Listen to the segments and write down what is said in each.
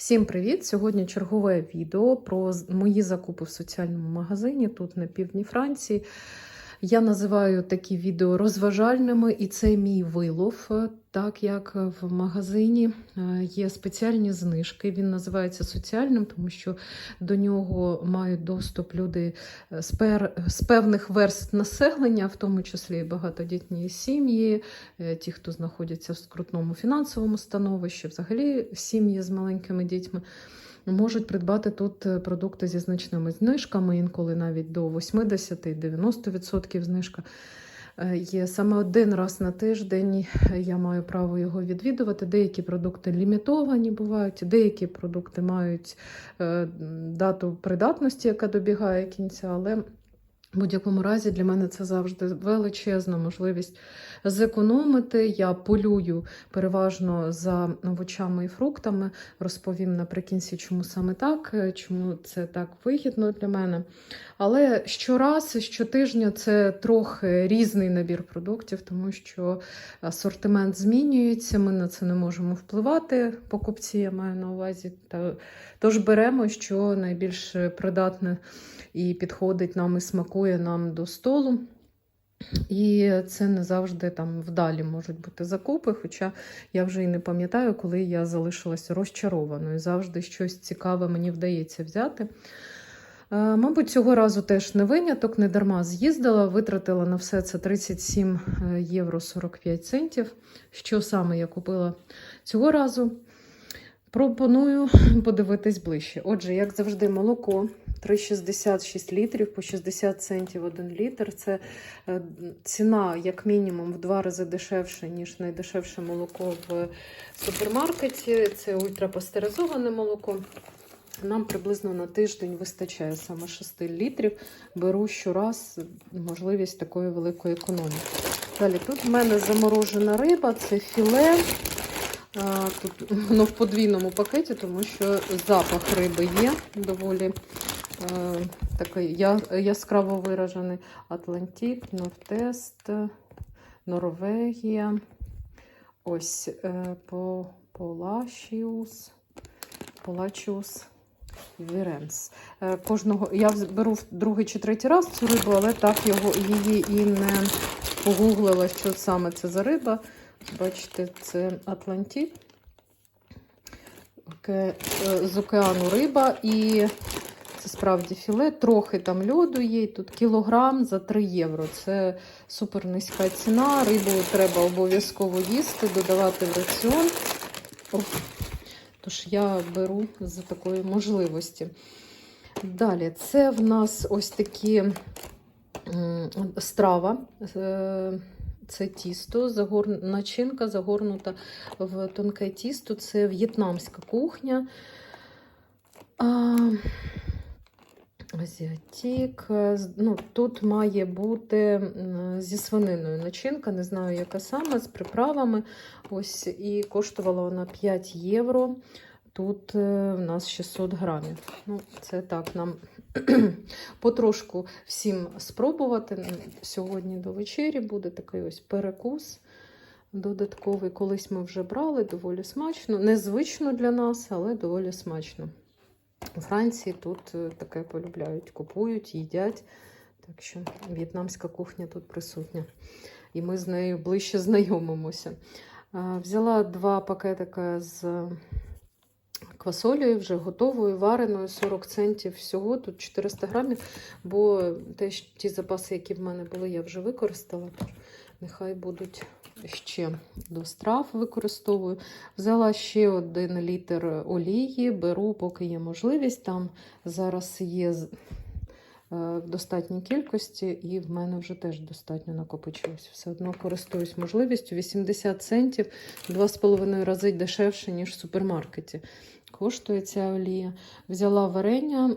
Всім привіт! Сьогодні чергове відео про мої закупи в соціальному магазині тут на півдні Франції. Я називаю такі відео розважальними, і це мій вилов, е, так як в магазині е, є спеціальні знижки. Він називається соціальним, тому що до нього мають доступ люди е, з, пер... з певних верств населення, в тому числі багатодітні сім'ї, ті, хто знаходяться в скрутному фінансовому становищі, взагалі сім'ї з маленькими дітьми. Можуть придбати тут е, продукти зі значними знижками, інколи навіть до 80-90% знижка. Е, Є саме один раз на тиждень я маю право його відвідувати. Деякі продукти лімітовані бувають, деякі продукти мають е, дату придатності, яка добігає кінця, але в будь-якому разі для мене це завжди величезна можливість зекономити. Я полюю переважно за овочами і фруктами. Розповім наприкінці, чому саме так, е, чому це так вигідно для мене. Але щораз, щотижня це трохи різний набір продуктів, тому що асортимент змінюється. Ми на це не можемо впливати. Покупці я маю на увазі. Тож беремо, що найбільш придатне і підходить нам і смакує нам до столу. І це не завжди там вдалі можуть бути закупи, хоча я вже і не пам'ятаю, коли я залишилася розчарованою. Завжди щось цікаве мені вдається взяти. Е, Мабуть, цього разу теж не виняток, не дарма з'їздила, витратила на все це 37 євро 45 центів. Що саме я купила цього разу? Пропоную подивитись ближче. Отже, як завжди, молоко 3,66 літрів по 60 центів 1 літр. Це е, ціна, як мінімум, в два рази дешевше, ніж найдешевше молоко в супермаркеті. Це ультрапастеризоване молоко. Нам приблизно на тиждень вистачає саме 6 літрів. Беру щораз можливість такої великої економії. Далі тут в мене заморожена риба, це філе. Тут воно в подвійному пакеті, тому що запах риби є доволі такий яскраво виражений. Атлантик, Нортест, Норвегія. Ось е, по, Полашіус. Полачіус. Віренс. Е, Кожного я беру в другий чи третій раз цю рибу, але так його її і не погуглила, що саме це за риба. Бачите, це Атлантик. Е, З океану риба і справді філе. Трохи там льоду є. Тут кілограм за 3 євро. Це супер низька ціна. Рибу треба обов'язково їсти, додавати в раціон. Уф. Тож я беру за такої можливості. Далі, це в нас ось такі страва. Е, Це тісто, загор... начинка загорнута в тонке тісто. Це в'єтнамська кухня. А... Азіатік. Е, Ну, тут має бути зі свининою начинка, не знаю, яка саме, з приправами. Ось і коштувала вона 5 євро. Тут е, в нас 600 грамів. Ну, це так нам потрошку всім спробувати. Сьогодні до вечері буде такий ось перекус додатковий. Колись ми вже брали, доволі смачно. Незвично для нас, але доволі смачно. У Франції тут е, таке полюбляють, купують, їдять. Так що в'єтнамська кухня тут присутня. І ми з нею ближче знайомимося. Взяла два пакетика з квасолею, вже готовою, вареною, 40 центів всього, тут 400 грамів, бо теж ті запаси, які в мене були, я вже використала. Нехай будуть ще до страв використовую. Взяла ще один літр олії, беру, поки є можливість. Там зараз є е, в достатній кількості, і в мене вже теж достатньо накопичилось. Все одно користуюсь можливістю. 80 центів, 2,5 рази дешевше, ніж в супермаркеті. Коштує ця олія. Взяла варення,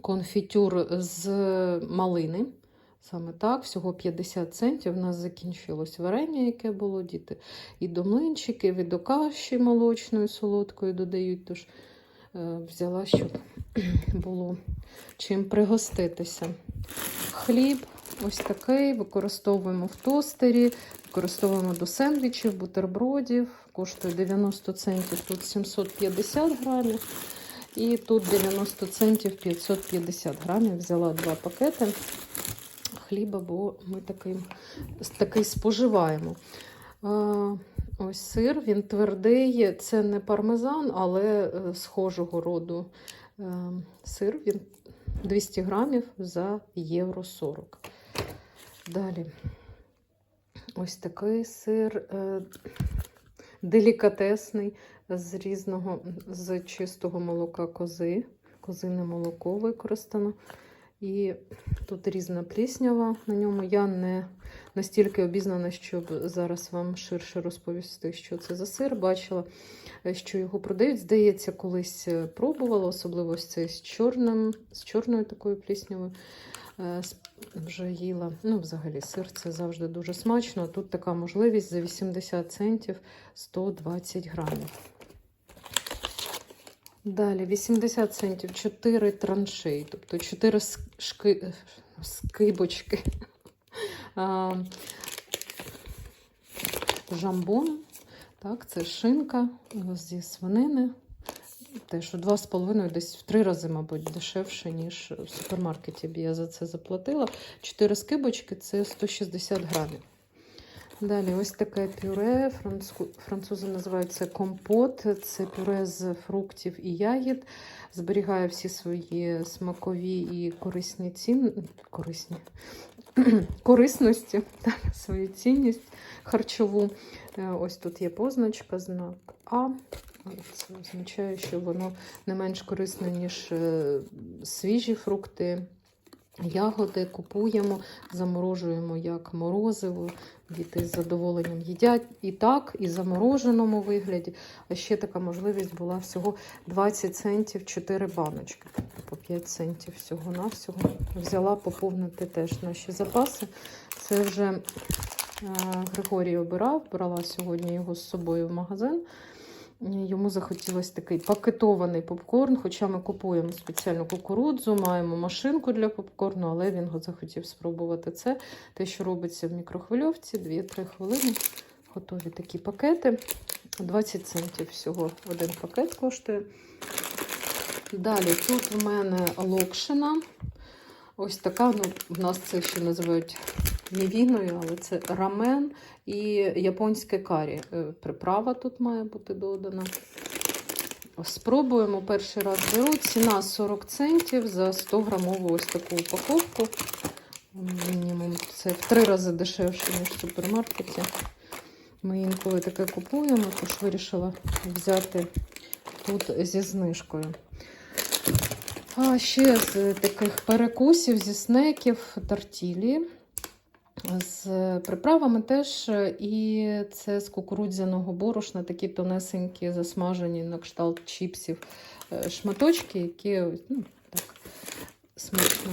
конфітюр з малини. Саме так, всього 50 центів. У нас закінчилось варення, яке було діти. І до млинчиків, і до каші молочної, солодкої додають. Тож е, взяла, щоб було чим пригоститися. Хліб ось такий. Використовуємо в тостері, використовуємо до сендвічів, бутербродів. Коштує 90 центів, тут 750 грамів. І тут 90 центів 550 грамів. Взяла два пакети хліба, бо ми такий, такий споживаємо. Ось сир, він твердий, це не пармезан, але е, схожого роду е, сир. Він 200 грамів за євро 40. Далі ось такий сир е, делікатесний з різного, з чистого молока кози. Козине молоко використано. І тут різна пліснява на ньому. Я не настільки обізнана, щоб зараз вам ширше розповісти, що це за сир. Бачила, що його продають. Здається, колись е, пробувала, особливо ось цей з чорним, з чорною такою пліснявою. Е, Вже їла. Ну, взагалі, сир це завжди дуже смачно. Тут така можливість за 80 центів 120 грамів. Далі 80 центів 4 траншеї, тобто 4 шки... скибочки. А, Жамбон, так, це шинка зі свинини. Теж у 2,5 десь в 3 рази, мабуть, дешевше, ніж в супермаркеті б я за це заплатила. 4 скибочки це 160 грамів. Далі ось таке пюре. Францу- Французи називають компот. Це пюре з фруктів і ягід. Зберігає всі свої смакові і корисні цін... корисні. корисності, так, свою цінність харчову. Е, Ось тут є позначка, знак А. Це означає, що воно не менш корисне, ніж е, свіжі фрукти. Ягоди купуємо, заморожуємо як морозиво. Діти з задоволенням їдять і так, і в замороженому вигляді. А ще така можливість була всього 20 центів 4 баночки. По 5 центів всього-навсього. Взяла поповнити теж наші запаси. Це вже е, Григорій обирав, брала сьогодні його з собою в магазин. Йому захотілося такий пакетований попкорн, хоча ми купуємо спеціальну кукурудзу, маємо машинку для попкорну, але він захотів спробувати це. Те, що робиться в мікрохвильовці, 2-3 хвилини. Готові такі пакети. 20 центів всього один пакет коштує. Далі тут в мене локшина. Ось така, ну, в нас це ще називають мівіною, але це рамен і японське карі. Е, Приправа тут має бути додана. Спробуємо перший раз беру. Ціна 40 центів за 100 грамову ось таку упаковку. Мінімум це в три рази дешевше, ніж в супермаркеті. Ми інколи таке купуємо, тож вирішила взяти тут зі знижкою. А ще з таких перекусів, зі снеків, тортілі. З приправами теж, і це з кукурудзяного борошна, такі тонесенькі, засмажені на кшталт чіпсів е, шматочки, які ну, так, смачно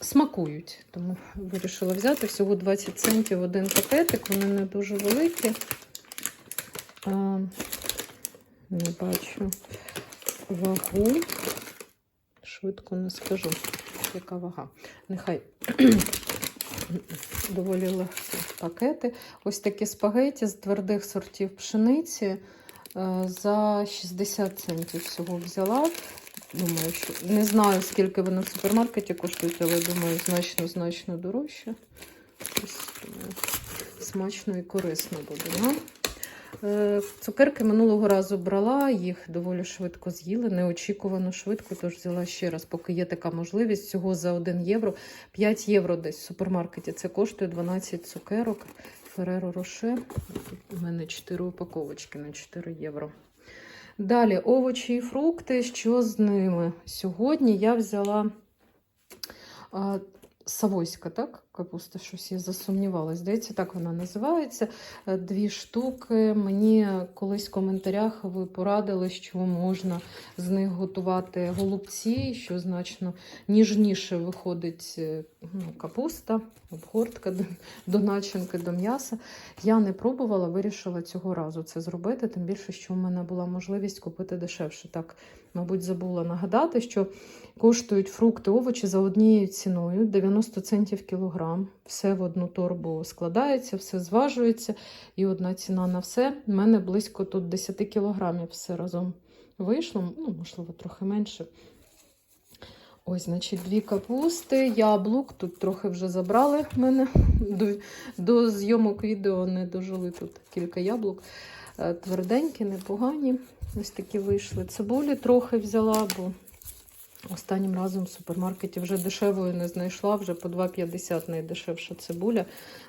смакують. Тому вирішила взяти всього 20 центів один пакетик, вони не дуже великі. А, не бачу вагу. Швидко не скажу, яка вага. Нехай доволі легкі пакети. Ось такі спагеті з твердих сортів пшениці е, за 60 центів всього взяла. Думаю, що не знаю, скільки вони в супермаркеті коштують, але думаю, значно-значно дорожче. Ось, думаю, смачно і корисно буде. Е, Цукерки минулого разу брала, їх доволі швидко з'їли, неочікувано швидко, тож взяла ще раз, поки є така можливість. Всього за 1 євро, 5 євро десь в супермаркеті. Це коштує 12 цукерок. Фереро Роше. У мене 4 упаковочки на 4 євро. Далі овочі і фрукти. Що з ними? Сьогодні я взяла а, Савойська, так? Капуста, щось я засумнівалась. Здається, так вона називається. Е, Дві штуки. Мені колись в коментарях ви порадили, що можна з них готувати голубці, що значно ніжніше виходить е, ну, капуста, обгортка до, начинки, до м'яса. Я не пробувала, вирішила цього разу це зробити, тим більше, що в мене була можливість купити дешевше. Так, мабуть, забула нагадати, що коштують фрукти, овочі за однією ціною 90 центів кілограм. Кілограм. Все в одну торбу складається, все зважується. І одна ціна на все. У мене близько тут 10 кілограмів все разом вийшло. Ну, можливо, трохи менше. Ось, значить, дві капусти, яблук. Тут трохи вже забрали в мене. До, до зйомок відео не дожили тут кілька яблук. Е, Тверденькі, непогані. Ось такі вийшли. Цибулі трохи взяла, бо останнім разом в супермаркеті вже дешевою не знайшла, вже по 2,50 найдешевша цибуля.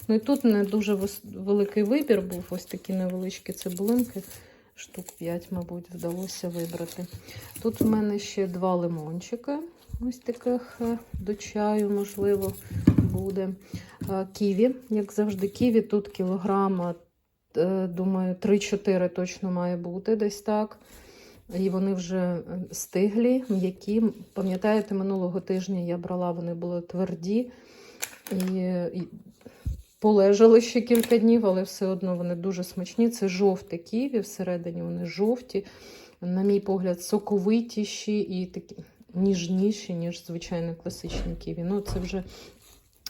Ну і тут не дуже великий вибір був, ось такі невеличкі цибулинки. Штук 5, мабуть, вдалося вибрати. Тут в мене ще два лимончики. Ось таких е, до чаю, можливо, буде. Е, Ківі, як завжди, ківі тут кілограма, е, думаю, 3-4 точно має бути десь так. І вони вже е, стиглі, м'які. Пам'ятаєте, минулого тижня я брала, вони були тверді і, і полежали ще кілька днів, але все одно вони дуже смачні. Це жовте ківі, всередині вони жовті, на мій погляд, соковитіші і такі ніжніші, ніж звичайно класичні ківі. Ну, це вже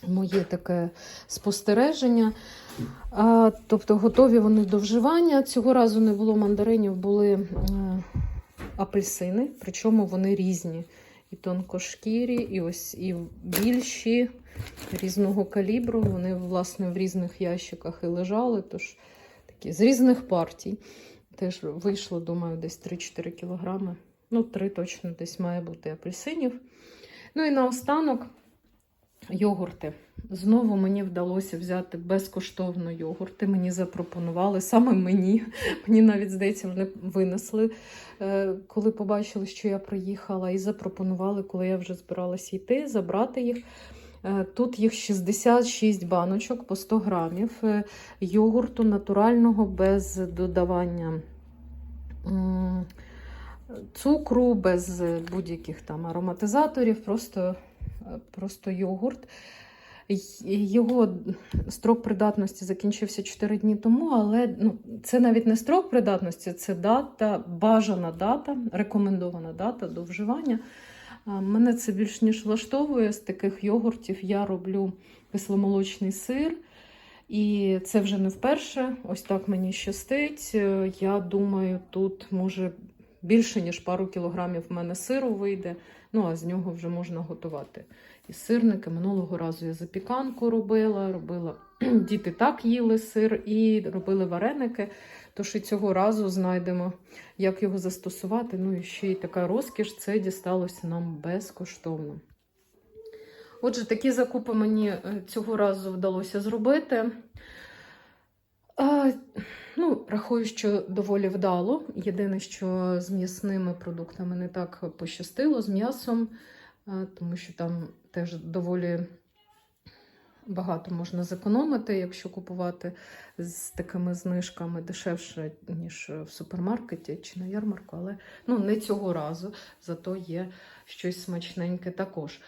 моє таке спостереження. А, тобто готові вони до вживання. Цього разу не було мандаринів, були е, апельсини, причому вони різні. І тонкошкірі, і ось і більші різного калібру. Вони, власне, в різних ящиках і лежали. Тож такі з різних партій. Теж вийшло, думаю, десь 3-4 кілограми. Ну, 3 точно десь має бути апельсинів. Ну і наостанок йогурти. Знову мені вдалося взяти безкоштовно йогурти. Мені запропонували саме мені. Мені навіть здається, вони винесли, е, коли побачили, що я приїхала, і запропонували, коли я вже збиралася йти, забрати їх. Е, Тут їх 66 баночок по 100 грамів е, йогурту натурального без додавання цукру, без будь-яких там ароматизаторів, просто, просто йогурт. Його строк придатності закінчився 4 дні тому, але ну, це навіть не строк придатності, це дата, бажана дата, рекомендована дата до вживання. Мене це більш ніж влаштовує. З таких йогуртів я роблю кисломолочний сир. І це вже не вперше. Ось так мені щастить. Е, Я думаю, тут може більше, ніж пару кілограмів в мене сиру вийде. Ну, а з нього вже можна готувати. І сирники. Минулого разу я запіканку робила, робила. Діти так їли сир і робили вареники. Тож і цього разу знайдемо, як його застосувати. Ну і ще й така розкіш, це дісталося нам безкоштовно. Отже, такі закупи мені е, цього разу вдалося зробити. Ну, рахую, що доволі вдало. Єдине, що з м'ясними продуктами не так пощастило, з м'ясом, тому що там теж доволі багато можна зекономити, якщо купувати з такими знижками дешевше, ніж в супермаркеті чи на ярмарку, але ну, не цього разу, зато є щось смачненьке також.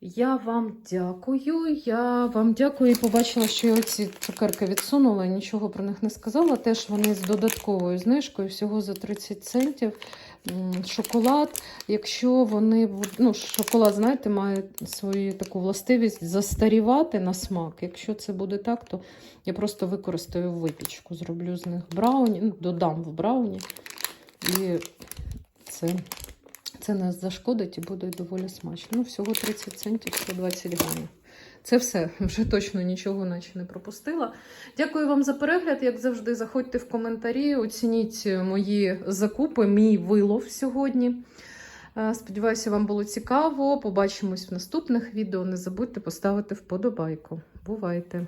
Я вам дякую. Я вам дякую і побачила, що я ці цукерки відсунула, нічого про них не сказала. Теж вони з додатковою знижкою, всього за 30 центів. Шоколад, якщо вони ну, шоколад, знаєте, має свою таку властивість застарівати на смак. Якщо це буде так, то я просто використаю випічку. Зроблю з них брауні, ну, додам в брауні. І це це не зашкодить і буде доволі смачно. Ну, всього 30 центів, 120 грамів. Це все, вже точно нічого наче не пропустила. Дякую вам за перегляд. Як завжди, заходьте в коментарі, оцініть мої закупи, мій вилов сьогодні. Е, Сподіваюся, вам було цікаво. Побачимось в наступних відео. Не забудьте поставити вподобайку. Бувайте!